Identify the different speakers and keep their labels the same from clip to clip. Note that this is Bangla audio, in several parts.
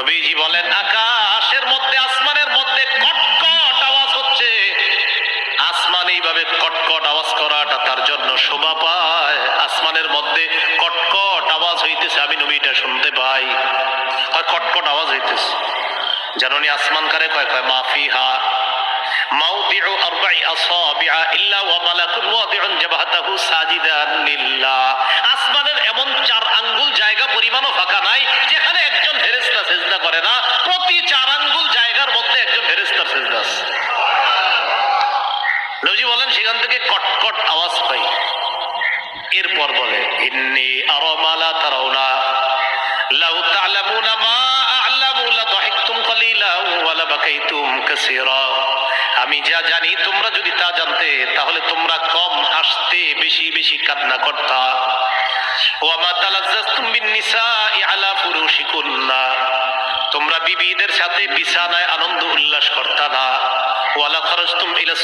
Speaker 1: নবীজি বলেন, আকাশের মধ্যে, আসমানের মধ্যে কটকট আওয়াজ হচ্ছে। আসমান এইভাবে কটকট আওয়াজ করাটা তার জন্য শোভা পায়। আসমানের মধ্যে কটকট আওয়াজ হইতেছে, আমি নবীটা শুনতে পাই। আর কটকট আওয়াজ হইতেছে। যেন উনি আসমান কারে কয় কয় মাফি হা মাউদিউ আরবাই আসাবিআ ইল্লা ওয়া মালাকুন ওয়াদিউন জাবাহাতাহু সাজিদান লিল্লাহ। আসমানের এমন চার আঙ্গুল জায়গা পরিমাণও ফাঁকা নাই, যেখানে আমি যা জানি, তোমরা যদি তা জানতে, তাহলে তোমরা কম হাসতে বেশি বেশি কান্না করতা। আলা ফুরুশিকুন্না। তোমরা বিবিদের সাথে বিছানায় আনন্দ উল্লাস করতা না। ওয়ালা খরজতুম ইলা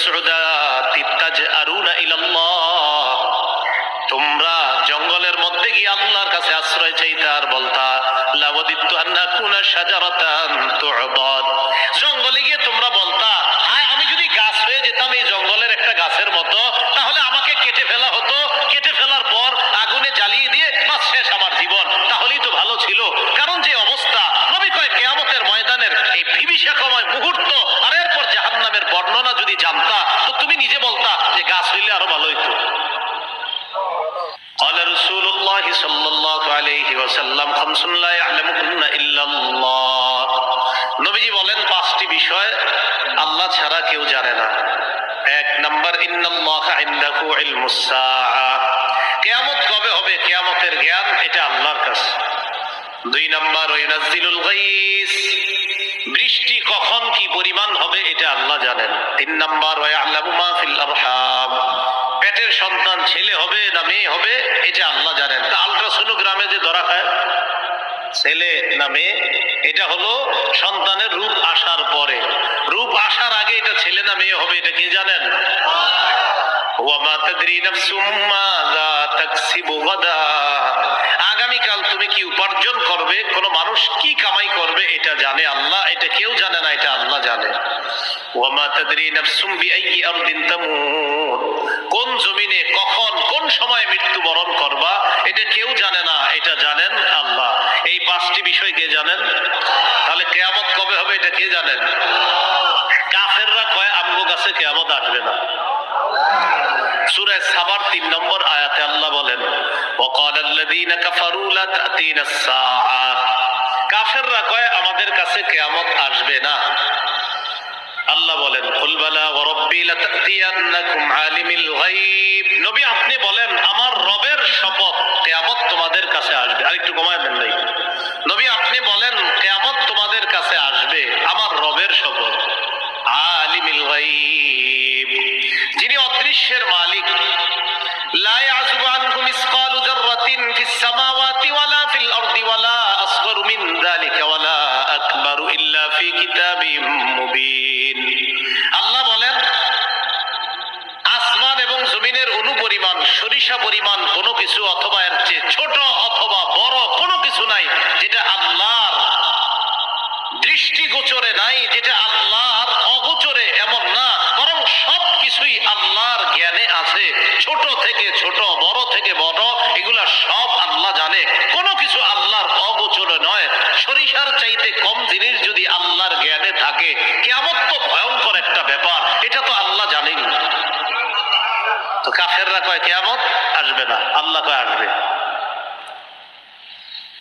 Speaker 1: তোমরা জঙ্গলের মধ্যে গিয়ে আল্লাহর কাছে আশ্রয় চাইতে আর বলতা লাওয়াদিত্তু আন্না কুনা শাজারাতান তু'বাদ। জঙ্গলে গিয়ে তোমরা বলতা, হায়, আমি যদি গাছ হয়ে যেতাম এই জঙ্গলের একটা গাছের মতো, তাহলে আমাকে কেটে ফেলা হতো। কেটে ফেলার পর আগুনে জ্বালিয়ে দিয়ে বাস শেষ আমার জীবন। তাহলেই তো ভালো ছিল। কারণ যে অবস্থা, নবী কয়, কেয়ামতের ময়দানের এই বিভীষিকাময় মুহূর্ত নবীজি বলেন, পাঁচটি বিষয় আল্লাহ ছাড়া কেউ জানে না। এক নম্বর, ইন্নাল্লাহ কবে হবে? কিয়ামতের জ্ঞান, এটা আল্লাহর কাছে দুই নম্বর বৃষ্টি কখন কি পরিমাণ হবে, এটা আল্লাহ জানেন। তিন নম্বর পেটের সন্তান ছেলে হবে না মেয়ে হবে, এটা আল্লাহ জানেন। তা যে ধরা খায় ছেলে না মেয়ে এটা হলো সন্তানের রূপ আসার পরে। রূপ আসার আগে এটা ছেলে না মেয়ে হবে, এটা কে জানেন? আগামীকাল তুমি কি উপার্জন করবে? কোন মানুষ কি কামাই করবে? এটা জানে আল্লাহ, এটা কেউ জানে না, এটা আল্লাহ জানে। কোন জমিনে, কখন, কোন সময় মৃত্যুবরণ করবা এটা কেউ জানে না এটা জানেন আল্লাহ এই পাঁচটি বিষয় কে জানেন তাহলে কেয়ামত কবে হবে এটা কে জানেন কাফেররা কয় আমগো কাছে কেয়ামত আসবে না সূরা সাবার তিন নম্বর আয়াতে আল্লাহ বলেন وقال الذين كفروا لا تأتينا الساعة কাফেররা কয় আমাদের কাছে কিয়ামত আসবে না আল্লাহ বলেন নবী আপনি বলেন, আমার রবের শপথ কেয়ামত তোমাদের কাছে আসবে। আর একটু কমায় দেন ভাই। নবী আপনি বলেন, কেয়ামত তোমাদের কাছে আসবে, আমার রবের শপথ আলিমিল গাইব যিনি অদৃশ্যের মালিক লাই ইয়াজুবু আনহু সামাওয়াতি সরিষা পরিমাণ কোনো কিছু অথবা এর চেয়ে ছোট অথবা বড় কোনো কিছু নাই, যেটা আল্লাহর দৃষ্টিগোচরে নাই, যেটা আল্লাহর অগোচরে এমন না, বরং সব কিছুই আল্লাহর জ্ঞানে আছে। ছোট থেকে ছোট, বড় থেকে বড়, এগুলা সব আল্লাহ জানে। কাফেররা কয়, কেয়ামত আসবে না। আল্লাহ কয়, আসবে।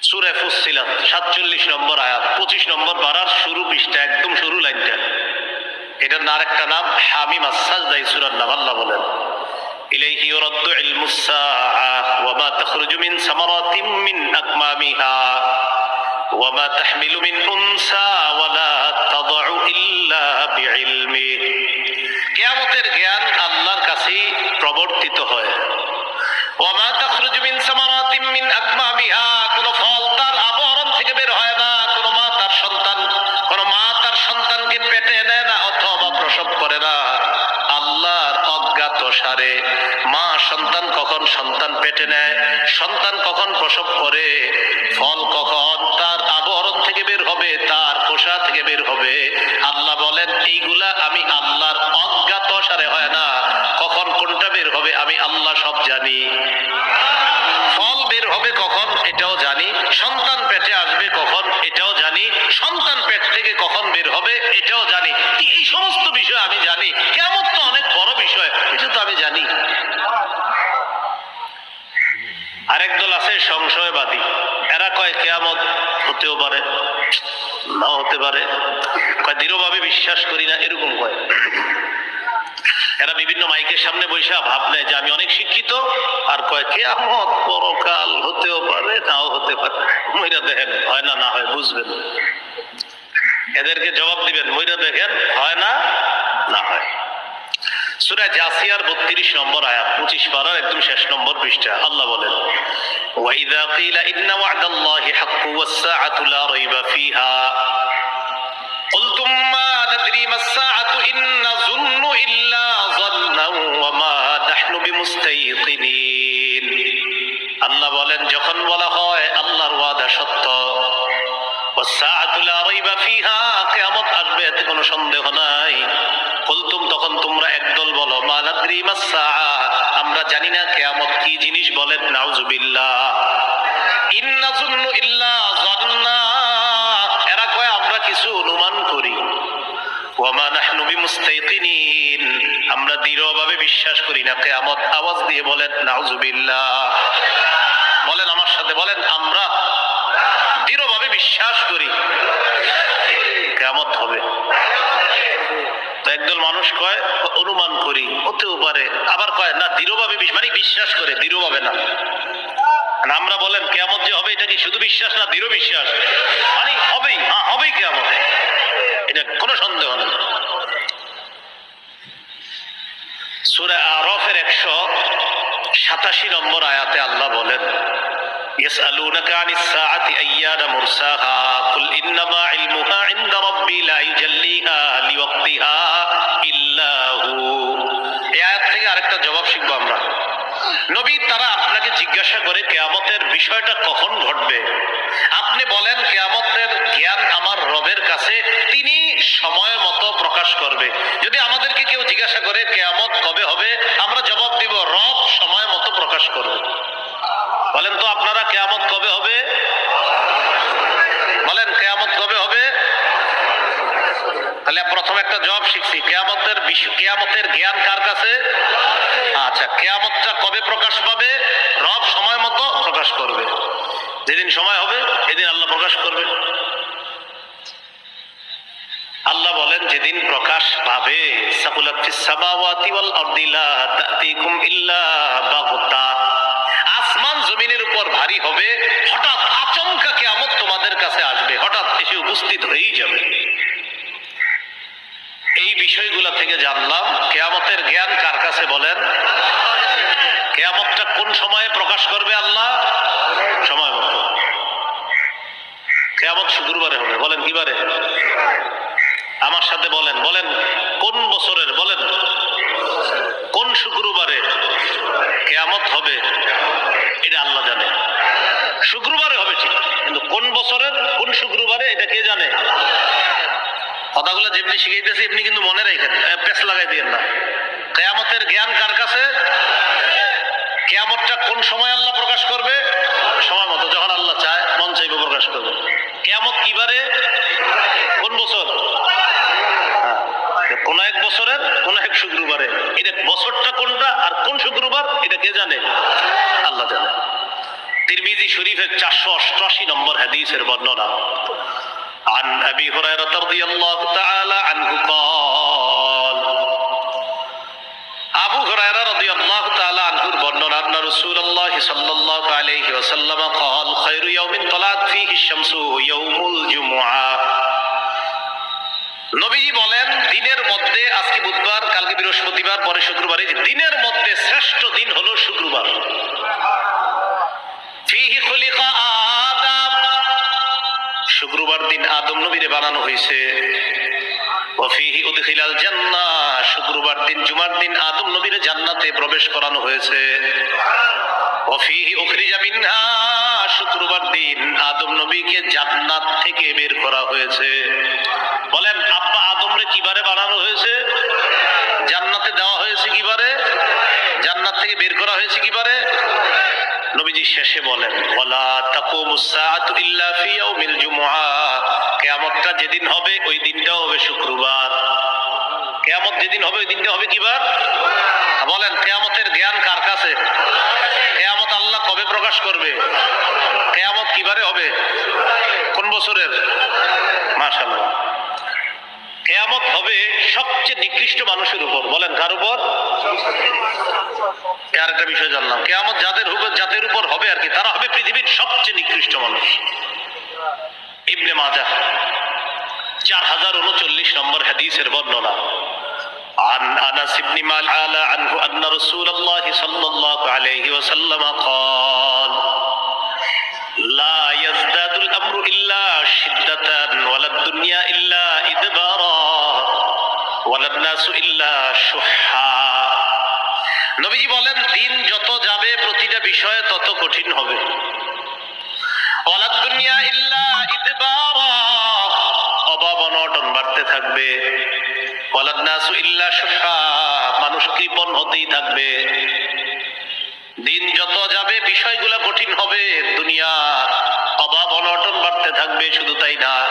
Speaker 1: সুরে ফুসিলাত সাতচল্লিশ নম্বর আয়াত, পঁচিশ নম্বর বাড়ার শুরু পৃষ্ঠা, একদম শুরু লাইনটা। এটার না আরেকটা নাম, হামিম আসাজ দাই সুরার নাম, আল্লাহ বলেন। জ্ঞান আল্লাহ কাছেই প্রবর্তিত হয়। মা সন্তান পেটে নেয় সন্তান কখন সন্তান পেটে নেয়, সন্তান কখন প্রসব করে, ফল কখন তার আবরণ থেকে বের হবে, তার কোষা থেকে বের হবে। আল্লাহ বলেন, এইগুলা আমি আল্লাহর হতেও পারে, নাও হতে পারে। দৃঢ়ভাবে বিশ্বাস করি না, এরকম কয়। এরা বিভিন্ন মাইকের সামনে বৈশা ভাব নেয় যে আমি অনেক শিক্ষিত, আর কয়, কেয়ামত পরকাল হতেও পারে, নাও হতে পারে। মইরা দেখেন, হয় না না হয়, বুঝবেন। এদেরকে জবাব দিবেন, মইরা দেখেন, হয় না না হয়। সুরা জাসিয়ার বত্রিশ নম্বর আয়াত পঁচিশ পারার একদম শেষ নম্বর পৃষ্ঠা আল্লাহ বলেন وإذا قيل إن وعد الله حق والساعة لا ريب فيها قلتم ما ندري ما الساعة إن نظن إلا ظنا وما نحن بمستيقنين আল্লাহ বলেন যখন বলা হয় আল্লাহর ওয়াদা সত্য والساعة لا ريب فيها কিয়ামত আসবে এতে কোনো সন্দেহ নাই বলতুম তখন তোমরা একদল বলো আমরা জানি না কিয়ামত কি জিনিস বলেন নাউজুবিল্লাহ। আমরা কিছু অনুমান করি। আমরা দৃঢ়ভাবে বিশ্বাস করি না, কিয়ামত আওয়াজ দিয়ে বলেন, নাউজুবিল্লাহ। বলেন আমার সাথে, বলেন, আমরা দৃঢ়ভাবে বিশ্বাস করি। কেমত হবে। একদল মানুষ কয় অনুমান করি। হতেও পারে। আবার কয় না দৃঢ়ভাবে মানে বিশ্বাস করে দৃঢ়ভাবে না। না, আমরা বলেন কেমত যে হবে এটা কি শুধু বিশ্বাস না দৃঢ় বিশ্বাস? মানে হবেই হ্যাঁ হবেই কেমন এটা কোনো সন্দেহ নেই। সুরা আরফের একশো সাতাশি নম্বর আয়াতে আল্লাহ বলেন يسألونك عن الساعة أيان مرساها قل إنما علمها عند ربي لا يجليها لوقتها إلا هو এই আয়াত থেকে আরেকটা জবাব শিখবো আমরা নবী তারা আপনাকে জিজ্ঞাসা করে কেয়ামতের বিষয়টা কখন ঘটবে আপনি বলেন কেয়ামতের জ্ঞান আমার রবের কাছে তিনি সময় মতো প্রকাশ করবে যদি আমাদেরকে কেউ জিজ্ঞাসা করে কেয়ামত কবে হবে আমরা জবাব দিব রব সময় মতো প্রকাশ করবে বলেন তো আপনারা কেয়ামত কবে হবে? বলেন, কেয়ামত কবে হবে? তাহলে প্রথম একটা জবাব শিখছি। কেয়ামতের কেয়ামতের জ্ঞান কার কাছে? আচ্ছা কেয়ামতটা কবে প্রকাশ পাবে? রব সময় মতো প্রকাশ করবে। যেদিন সময় হবে এদিন আল্লাহ প্রকাশ করবে। আল্লাহ বলেন, যেদিন প্রকাশ পাবে, সাকুলাত ফিস ওয়াল আরদি তাতিকুম ইল্লা বাগতা। আসমান জমিনের উপর ভারী হবে, হঠাৎ আচমকা কিয়ামত তোমাদের কাছে আসবে, হঠাৎ এসে উপস্থিত হয়েই যাবে। এই বিষয়গুলো থেকে জানলাম, কেয়ামতের জ্ঞান কার কাছে বলেন? কেয়ামতটা কোন সময়ে প্রকাশ করবে আল্লাহ? সময় মতো। কেয়ামত শুক্রবারে হবে, বলেন কিবারে? আমার সাথে বলেন বলেন কোন বছরের, বলেন। কোন শুক্রবারে কেয়ামত হবে, এটা আল্লাহ জানে। শুক্রবারে হবে ঠিক, কিন্তু কোন বছরের, কোন শুক্রবারে, এটা কে জানে? কথাগুলো যেমনি শিখাইতেছি, এমনি কিন্তু মনে রাখেন পেছ লাগাই দিয়েন না। কেয়ামতের জ্ঞান কার কাছে? কেয়ামতটা কোন সময় আল্লাহ প্রকাশ করবে? সময় মতো, যখন আল্লাহ চায়, মন চাইবে প্রকাশ করবে। কেয়ামত কিবারে কোন বছর হ্যাঁ, কোন এক বছরের কোন এক শুক্রবারে এটা বছরটা কোনটা আর কোন শুক্রবার এটা কে জানে আল্লাহ জানে তিরমিজি শরীফের চারশো অষ্টআশি নম্বর হাদিসের বর্ণনা عن أبي هريرة رضي الله تعالى عنه قال আবু হুরায়রা রাদিয়াল্লাহু তাআলা আনহুর বর্ণনা আন্না রাসূলুল্লাহ সাল্লাল্লাহু আলাইহি ওয়াসাল্লাম قال خير يوم طلعت فيه الشمس يوم الجمعة নবীজি বলেন, দিনের মধ্যে আজকে বুধবার, কালকে বৃহস্পতিবার, পরে শুক্রবার এই দিনের মধ্যে শ্রেষ্ঠ দিন হলো শুক্রবার। শুক্রবার দিন আদম নবীরে বানানো হয়েছে। শুক্রবার দিন জুমার দিন আদম নবীরে জান্নাতে প্রবেশ করানো হয়েছে। শুক্রবার দিন আদম নবীকে জান্নাত থেকে বের করা হয়েছে। বলেন, আব্বা আদমরে কিবারে বানানো হয়েছে? জান্নাতে দেওয়া হয়েছে কিবারে? জান্নাত থেকে বের করা হয়েছে কিবারে? নবীজি শেষে বলেন, ওয়ালা তাকুমুস সাআতু ইল্লা ফি ইয়াউমিল জুমআ। কিয়ামতটা যেদিন হবে, ওই দিনটা হবে শুক্রবার। কিয়ামত যেদিন হবে, ওই দিনটা হবে কিবার? বলেন, কিয়ামতের জ্ঞান কার কাছে? কেয়ামত আল্লাহ কবে প্রকাশ করবে? কেয়ামত কিবারে হবে? কোন বছরের? মাশাল্লাহ কেয়ামত হবে সবচেয়ে নিকৃষ্ট মানুষের উপর বলেন কার উপর এ আর একটা বিষয় জানলাম কেয়ামত যাদের উপর যাদের উপর হবে আর কি তারা হবে পৃথিবীর সবচেয়ে নিকৃষ্ট মানুষ ইবনে মাজা চার হাজার উনচল্লিশ নম্বর হাদিসের বর্ণনা عن انس بن مالك عنه ان رسول الله صلى الله عليه وسلم قال لا يزداد الامر الا شده ولا الدنيا الا নবীজি বলেন, দিন যত যাবে, প্রতিটা বিষয়ে তত কঠিন হবে। দুনিয়া ইল্লা অভাব অনটন বাড়তে থাকবে। মানুষ কৃপণ হতেই থাকবে। দিন যত যাবে, বিষয়গুলো কঠিন হবে। অভাব অনটন বাড়তে থাকবে, শুধু তাই না,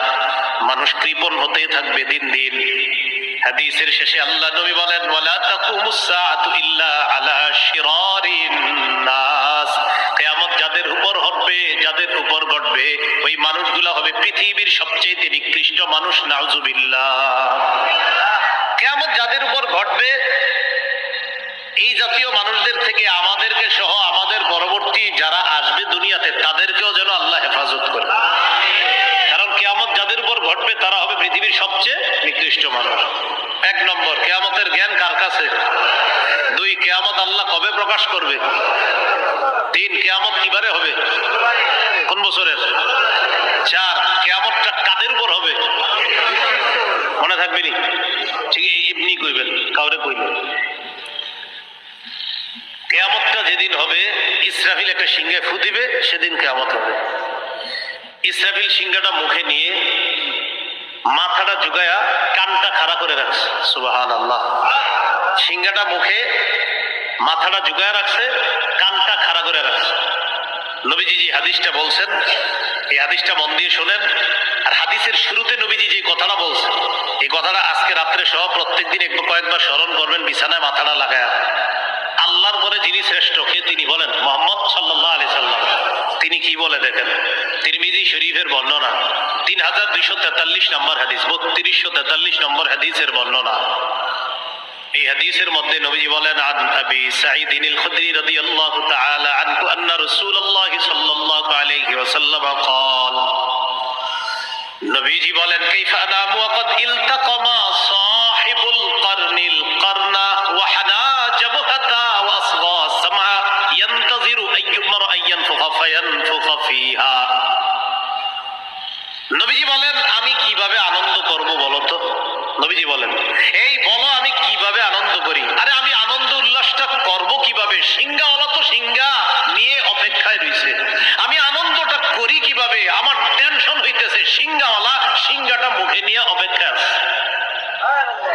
Speaker 1: মানুষ কৃপণ হতেই থাকবে দিন দিন। হাদিসের শেষে আল্লাহ নবী বলেন, ওয়ালা তাকুমুস সাআতু ইল্লা আলা শিরারিন নাস। কিয়ামত যাদের উপর হবে যাদের উপর ঘটবে, ওই মানুষগুলো হবে পৃথিবীর সবচেয়ে নিকৃষ্ট মানুষ, নাউজুবিল্লাহ। কিয়ামত যাদের উপর ঘটবে, এই জাতীয় মানুষদের থেকে আমাদেরকে সহ আমাদের পরবর্তী যারা আসবে দুনিয়াতে, তাদেরকেও যেন আল্লাহ হেফাজত করে কারণ কেয়ামত যাদের উপর ঘটবে, তারা হবে পৃথিবীর সবচেয়ে নিকৃষ্ট মানুষ। এক নম্বর, কেয়ামতের জ্ঞান কার কাছে? দুই, কেয়ামত আল্লাহ কবে প্রকাশ করবে? তিন, কেয়ামত কিবারে হবে? কোন বছরের? চার, কেয়ামতটা কাদের উপর হবে? মনে থাকবে নি? ঠিক এমনি কইবেন, কাউরে কইবেন। কেয়ামতটা যেদিন হবে, ইসরাফিল একটা সিংহে ফু দিবে, সেদিন কেয়ামত হবে। ইসরাফিল সিংহাটা মুখে নিয়ে মাথাটা জুগায়া কানটা খাড়া করে রাখছে। সুবাহান আল্লাহ সিংহাটা মুখে মাথাটা জুগায়া রাখছে, কানটা খাড়া করে রাখছে। নবীজি যে হাদিসটা বলছেন, এই হাদিসটা মন দিয়ে শোনেন। আর হাদিসের শুরুতে নবীজি যে কথাটা বলছেন, এই কথাটা আজকে রাত্রে সহ প্রত্যেক দিন একটু কয়েকবার স্মরণ করবেন, বিছানায় মাথাটা লাগায়া। আল্লাহর পরে যিনি শ্রেষ্ঠ, কে তিনি বলেন? মোহাম্মদ সাল্লাহ আলি সাল্লাম। তিনি কি বলে দেখেন তিরমিজি শরীফের বর্ণনা তিন হাজার দুইশো তেতাল্লিশ নম্বর হাদিস বত্রিশশো তেতাল্লিশ নম্বর হাদিসের বর্ণনা এই হাদিসের মধ্যে নবীজি বলেন আন আবি সাঈদ আল খুদরি রাদিয়াল্লাহু তাআলা আনহু আন্না রাসূলুল্লাহ সাল্লাল্লাহু আলাইহি ওয়াসাল্লাম قال নবীজি বলেন কাইফা নামু ওয়াকাদ ইলতাকামা সাহিবুল কারনিল কারনা ওয়া হানা জাবহাতা নবীজি বলেন, আমি কীভাবে আনন্দ করব বলো নবীজি বলেন, এই বলো, আমি কীভাবে আনন্দ করি? আরে, আমি আনন্দ উল্লাসটা করব কীভাবে? সিংহাওয়ালা তো সিংহা নিয়ে অপেক্ষায় রয়েছে আমি আনন্দটা করি কীভাবে? আমার টেনশন হইতেছে। সিংহাওয়ালা সিংহাটা মুখে নিয়ে অপেক্ষা আছে।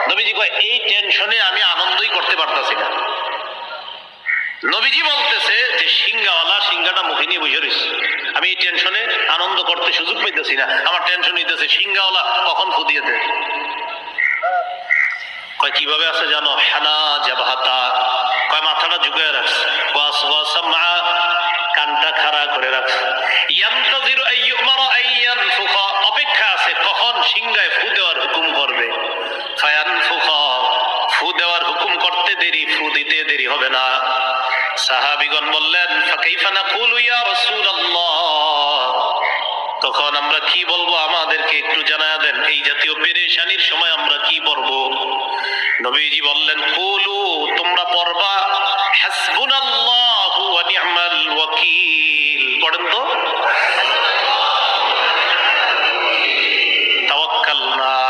Speaker 1: নবীজি কয়, এই টেনশনে আমি আনন্দই করতে পারতাছি না। নবীজি বলতেছে যে সিংহাওয়ালা সিংহাটা মুখে নিয়ে বসে রয়েছে। আমি এই টেনশনে আনন্দ করতে সুযোগ পাইতেছি না। আমার টেনশন হইতেছে, সিংহাওয়ালা কখন ফুদিয়ে দেয় কয়, কীভাবে আছে জানো? হানা জাবাহাতা। কয়, মাথাটা ঝুঁকে রাখছে। ওয়াস ওয়াসামা কানটা খাড়া করে রাখছে। ইয়ান্তাজিরু আইয়ুমারা আইয়ানফুখা অপেক্ষা আছে, কখন সিংহায় ফু দেওয়ার হুকুম করবে? ফায়ানফুখা। ফু দেওয়ার হুকুম করতে দেরি, ফু দিতে দেরি হবে না। সাহাবিগণ বললেন তখন আমরা কি বলব? আমাদেরকে একটু জানা দেন, এই জাতীয় পেরেশানির সময় আমরা কি পড়ব? নবীজি বললেন, কুলু, তোমরা পড়বা, হাসবুনাল্লাহু ওয়া নি'মাল ওয়াকিল। পড়েন তো তাওয়াক্কালনা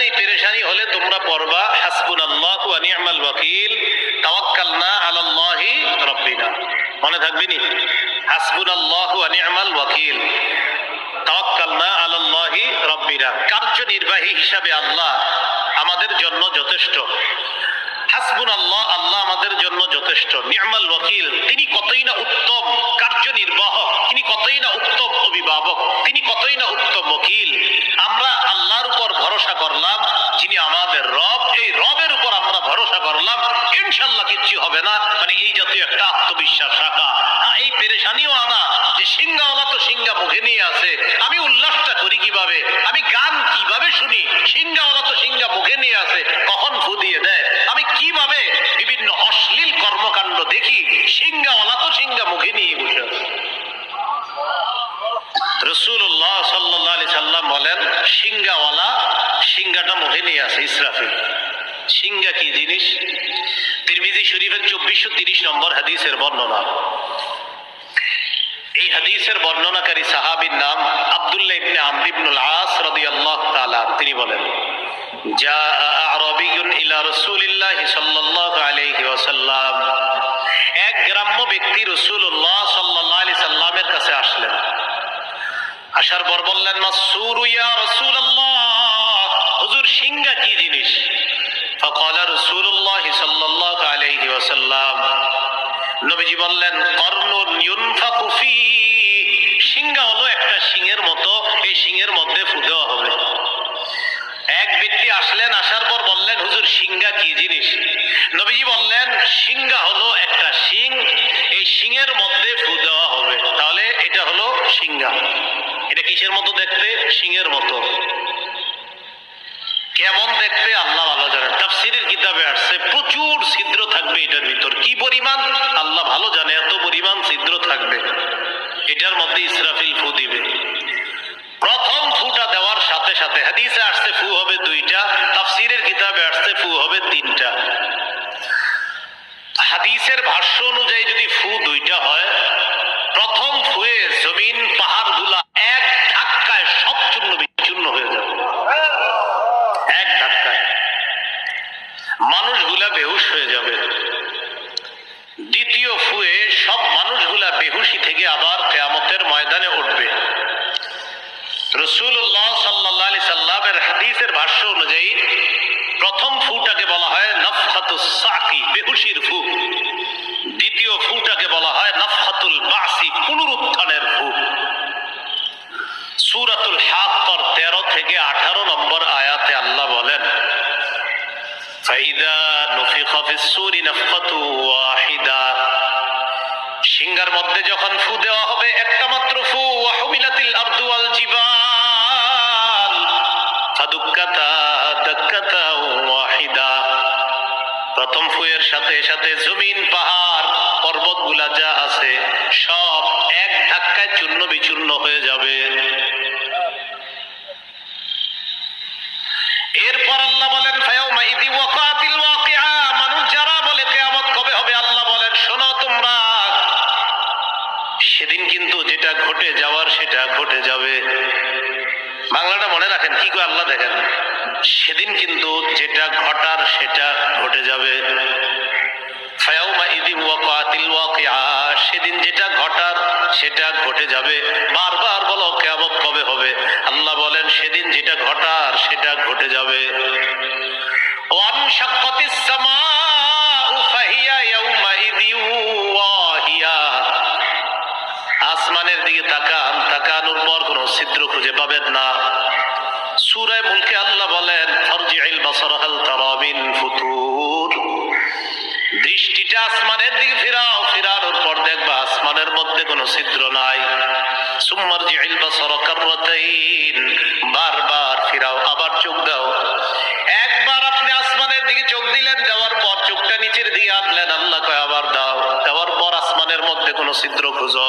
Speaker 1: এই পেরেশানি তোমরা পড়বা হাসবুন আল্লাহ ওয়াকিল মনে থাকবে নি? হাসবুন আল্লাহ ওয়াকিল কার্যনির্বাহী হিসাবে আল্লাহ আমাদের জন্য যথেষ্ট। হাসবুন আল্লাহ আমাদের জন্য যথেষ্ট। নি'মাল ওয়াকিল, তিনি কতই না উত্তম কার্যনির্বাহক তিনি কতই না উত্তম অভিভাবক, তিনি কতই না উত্তম ওকিল। আমরা আল্লাহর উপর ভরসা করলাম, যিনি আমাদের রব, এই রবের উপর আমরা ভরসা করলাম, ইনশাল্লাহ কিচ্ছু হবে না মানে এই জাতীয় একটা আত্মবিশ্বাস রাখা হ্যাঁ, এই পেরেশানিও আনা যে সিংহাওয়ালা তো সিংহা মুখে নিয়ে আছে আমি উল্লাসটা করি কীভাবে আমি গান কীভাবে শুনি সিংহাওয়ালা তো সিংহা মুখে নিয়ে আছে কখন ফু দিয়ে দেয় আমি কীভাবে বিভিন্ন অশ্লীল কর্মকাণ্ড দেখি সিংহাওয়ালা তো সিংহা মুখে নিয়ে বসে আছে রসুল্লাহ সাল্লাহ আলি সাল্লাম বলেন সিংহাওয়ালা সিংহাটা মুখে নিয়ে আছে ইসরাফিল সিংহা কি জিনিস তিরমিজি শরীফের চব্বিশশো তিরিশ নম্বর হাদিসের বর্ণনা। এই হাদিসের বর্ণনাকারী সাহাবীর নাম আব্দুল্লাহ ইবনে আমর ইবনুল আস তিনি বলেন আরবিয়ুন ইলা সাল্লাল্লাহু আলাইহি ওয়াসাল্লাম। এক গ্রাম্য ব্যক্তি রাসূলুল্লাহ সাল্লাল্লাহু আলাইহি সাল্লামের কাছে আসলেন। আসার পর বললেন মাসুরু ইয়া রাসূলুল্লাহ, হুজুর সিংহা কি জিনিস? فقال رسول الله صلى الله عليه وسلم নবীজি বললেন কর্নুন ইউনফাকু ফি সিংহা হলো একটা সিংহের মতো এই সিংহের মধ্যে ফু দেওয়া হবে এক ব্যক্তি আসলেন আসার পর বললেন হুজুর সিংহা কি জিনিস নবীজি বললেন সিংহা হলো একটা সিং এই সিংহের মধ্যে ফু দেওয়া হবে তাহলে এটা হলো সিংহা এটা কিসের মতো দেখতে সিংহের মতো কেমন দেখতে? আল্লাহ ভালো জানেন। তাফসিরের কিতাবে আসছে, প্রচুর ছিদ্র থাকবে এটার ভিতর। কি পরিমাণ? আল্লাহ ভালো জানে, এত পরিমাণ ছিদ্র থাকবে। এটার মধ্যে ইসরাফিল ফু দিবে। প্রথম ফুটা দেওয়ার সাথে সাথে, হাদিসে আসছে ফু হবে দুইটা, তাফসিরের কিতাবে আসছে ফু হবে তিনটা। হাদিসের ভাষ্য অনুযায়ী যদি ফু দুইটা হয়, প্রথম ফুয়ে জমিন পাহাড়গুলা এক ধাক্কায় সব চূর্ণ বিচূর্ণ হয়ে যাবে এক ধাক্কায় মানুষগুলা বেহুশ হয়ে যাবে। দ্বিতীয় ফুয়ে সব মানুষগুলা বেহুশি থেকে আবার কেয়ামতের ময়দানে উঠবে। রসুল্লাহ সাল্লাহ সাল্লামের হাদিসের ভাষ্য অনুযায়ী প্রথম ফুটাকে বলা হয় নফহাতুস সাকি, বেহুশির ফু। দ্বিতীয় ফুটাকে বলা হয় নফহাতুল বাসি, পুনরুত্থানের ফু। সুরাতুল হাক্কর তেরো থেকে আঠারো নম্বর আয়াতে আল্লাহ বলেন فإذا نفخ في الصور نفخة واحدة সিংহার মধ্যে যখন ফু দেওয়া হবে একটা মাত্র ফু ওয়াহুমিলাতিল আরদু ওয়াল জিবাল ফাদুক্কাতা দাক্কাতা ওয়াহিদা প্রথম ফুয়ের সাথে সাথে জমিন পাহাড় পর্বতগুলা যা আছে সব এক ধাক্কায় চূর্ণ বিচূর্ণ হয়ে যাবে ঘটে যাওয়ার সেটা ঘটে যাবে। বাংলাটা মনে রাখেন, কি করে আল্লাহ দেখেন? সেদিন কিন্তু যেটা ঘটার সেটা ঘটে যাবে। সেদিন যেটা ঘটার সেটা ঘটে যাবে। বারবার বলো, কিয়ামত কবে হবে? আল্লাহ বলেন, সেদিন যেটা ঘটার সেটা ঘটে যাবে। ফাহিয়া ইয়াউমাইযি ওয়াহিয়া আসমানের দিকে তাকান, তাকানোর পর কোনো ছিদ্র খুঁজে পাবেন না। সূরায়ে মুলকে আল্লাহ বলেন দৃষ্টিটা আসমানের দিকে ফিরাও, ফিরানোর পর দেখবা আসমানের মধ্যে কোনো ছিদ্র নাই। সুম্মার বারবার ফিরাও, আবার চোখ দাও। একবার আপনি আসমানের দিকে চোখ দিলেন, দেওয়ার পর চোখটা নিচের দিকে আনলেন, আল্লাহ কয় আবার দাও। দেওয়ার পর আসমানের মধ্যে কোনো ছিদ্র খুঁজো।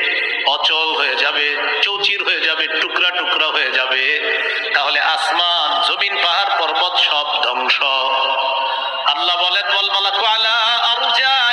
Speaker 1: অচল হয়ে যাবে, চৌচির হয়ে যাবে, টুকরা টুকরা হয়ে যাবে। তাহলে আসমান, জমিন, পাহাড়, পর্বত সব ধ্বংস। আল্লাহ বলেন বল মালাকু আলা আরজা